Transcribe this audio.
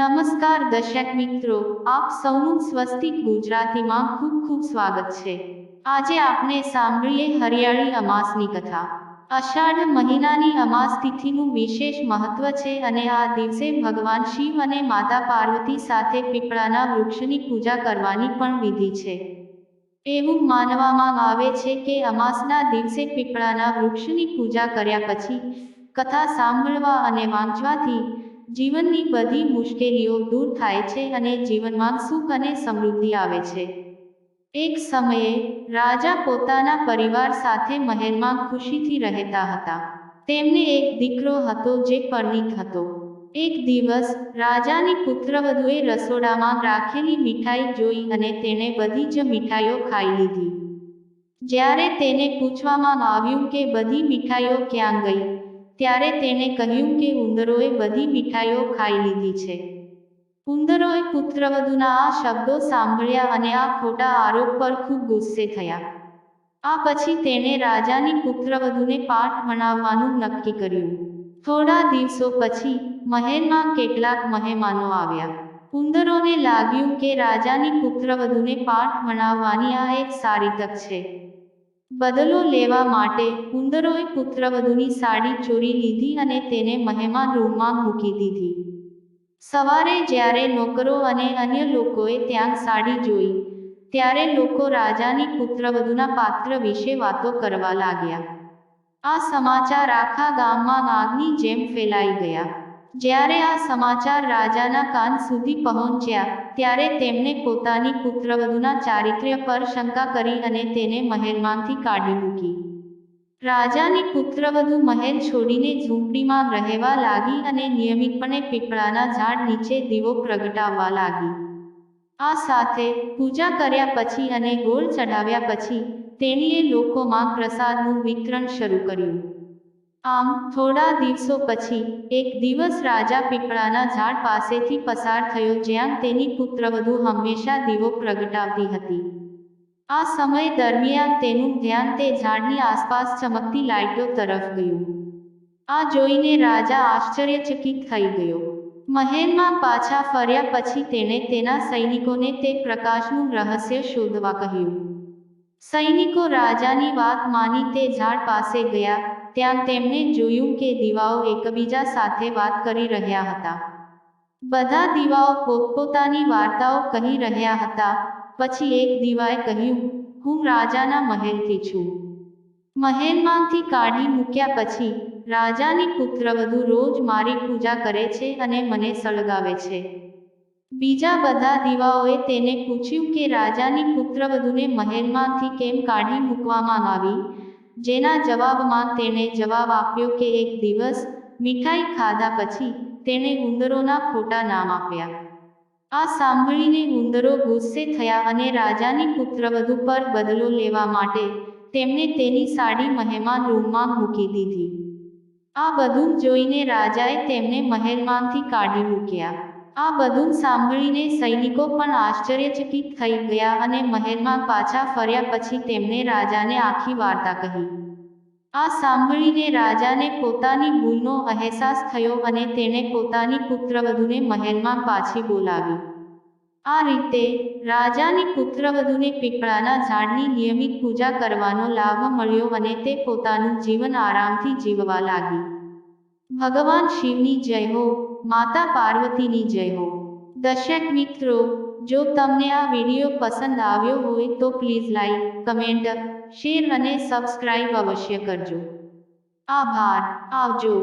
નમસ્કાર દર્શક મિત્રો, આપ સૌનું સ્વસ્તિક ગુજરાતીમાં ખૂબ ખૂબ સ્વાગત છે. આજે આપણે સાંભળીએ હરિયાળી અમાસની કથા. અષાઢ મહિનાની અમાસ તિથિનું વિશેષ મહત્વ છે અને આ દિવસે ભગવાન શિવ અને માતા પાર્વતી સાથે પીપળાના વૃક્ષની પૂજા કરવાની પણ વિધિ છે. એવું માનવામાં આવે છે કે અમાસના દિવસે પીપળાના વૃક્ષની પૂજા કર્યા પછી કથા સાંભળવા અને વાંચવાથી જીવનની બધી મુશ્કેલીઓ દૂર થાય છે અને જીવનમાં સુખ અને સમૃદ્ધિ આવે છે. એક સમયે રાજા પોતાના પરિવાર સાથે મહેલમાં ખુશીથી રહેતા હતા. તેમને એક દીકરો હતો જે પરણિત હતો. એક દિવસ રાજાની પુત્રવધુએ રસોડામાં રાખેલી મીઠાઈ જોઈ અને તેણે બધી જ મીઠાઈઓ ખાઈ લીધી. જ્યારે તેને પૂછવામાં આવ્યું કે બધી મીઠાઈઓ ક્યાં ગઈ ત્યારે તેણે કહ્યું કે ઉંદરોએ બધી મીઠાઈઓ ખાઈ લીધી છે. ઉંદરોએ પુત્રવધુના આ શબ્દો સાંભળ્યા અને આ ખોટા આરોપ પર ખૂબ ગુસ્સે થયા. આ પછી તેણે રાજાની પુત્રવધુને પાઠ ભણાવવાનું નક્કી કર્યું. થોડા દિવસો પછી મહેલમાં કેટલાક મહેમાનો આવ્યા. ઉંદરોને લાગ્યું કે રાજાની પુત્રવધુને પાઠ ભણાવવાની આ એક સારી તક છે. બદલો લેવા માટે ઉંદરોએ પુત્રવધુની સાડી ચોરી લીધી અને તેને મહેમાન રૂમમાં મૂકી દીધી. સવારે જ્યારે નોકરો અને અન્ય લોકોએ ત્યાં સાડી જોઈ, ત્યારે લોકો રાજાની પુત્રવધુના પાત્ર વિશે વાતો કરવા લાગ્યા. આ સમાચાર આખા ગામમાં આગની જેમ ફેલાઈ ગયા. જ્યારે આ સમાચાર રાજાના કાન સુધી પહોંચ્યા, ત્યારે તેમણે પોતાની પુત્રવધુના ચારિત્ર્ય પર શંકા કરી અને તેને મહેલમાંથી કાઢી મૂકી. રાજાની પુત્રવધુ મહેલ છોડીને ઝૂંપડીમાં રહેવા લાગી અને નિયમિતપણે પીપળાના ઝાડ નીચે દીવો પ્રગટાવવા લાગી. આ સાથે પૂજા કર્યા પછી અને ગોળ ચઢાવ્યા પછી તેણીએ લોકોમાં પ્રસાદનું વિતરણ શરૂ કર્યું. આમ થોડા દિવસો પછી એક દિવસ રાજા પીપળાના ઝાડ પાસેથી પસાર થયો જ્યાં તેની પુત્રવધુ હંમેશા દીવો પ્રગટાવતી હતી. આ સમય દરમિયાન તેનું ધ્યાન તે ઝાડની આસપાસ ચમકતી લાઇટો તરફ ગયું. આ જોઈને રાજા આશ્ચર્યચકિત થઈ ગયો. મહેલમાં પાછા ફર્યા પછી તેણે તેના સૈનિકોને તે પ્રકાશનું રહસ્ય શોધવા કહ્યું. સૈનિકો રાજાની વાત માની તે ઝાડ પાસે ગયા ત્યાં તેમણે જોયું કે દીવાઓ એકબીજા સાથે વાત કરી રહ્યા હતા. બધા દીવાઓ પોતપોતાની વાર્તાઓ કહી રહ્યા હતા. પછી એક દીવાએ કહ્યું, હું રાજાના મહેલથી છું. મહેલમાંથી કાઢી મૂક્યા પછી રાજાની પુત્રવધુ રોજ મારી પૂજા કરે છે અને મને સળગાવે છે. બીજા બધા દીવાઓએ તેને પૂછ્યું કે રાજાની પુત્રવધુને મહેલમાંથી કેમ કાઢી મૂકવામાં આવી? જેના જવાબમાં તેણે જવાબ આપ્યો કે એક દિવસ મીઠાઈ ખાધા પછી તેણે ઉંદરોના ખોટા નામ આપ્યા. આ સાંભળીને ઉંદરો ગુસ્સે થયા અને રાજાની પુત્રવધુ પર બદલો લેવા માટે તેમણે તેની સાડી મહેમાન રૂમમાં મૂકી દીધી. આ બધું જોઈને રાજાએ તેમને મહેલમાંથી કાઢી મૂક્યા. આ બધું સાંભળીને સૈનિકો પણ આશ્ચર્યચકિત થઈ ગયા અને મહેલમાં પાછા ફર્યા પછી તેમણે રાજાને આખી વાર્તા કહી. આ સાંભળીને રાજાને પોતાની ભૂલનો અહેસાસ થયો અને તેણે પોતાની પુત્રવધુને મહેલમાં પાછી બોલાવી. આ રીતે રાજાની પુત્રવધુને પીપળાના ઝાડની નિયમિત પૂજા કરવાનો લાભ મળ્યો અને તે પોતાનું જીવન આરામથી જીવવા લાગી. ભગવાન શિવની જય હો, માતા પાર્વતીની જય હો. દર્શક મિત્રો, જો તમને આ વીડિયો પસંદ આવ્યો હોય તો પ્લીઝ લાઈક કમેન્ટ શેર અને સબસ્ક્રાઈબ અવશ્ય કરજો. આભાર, આવજો.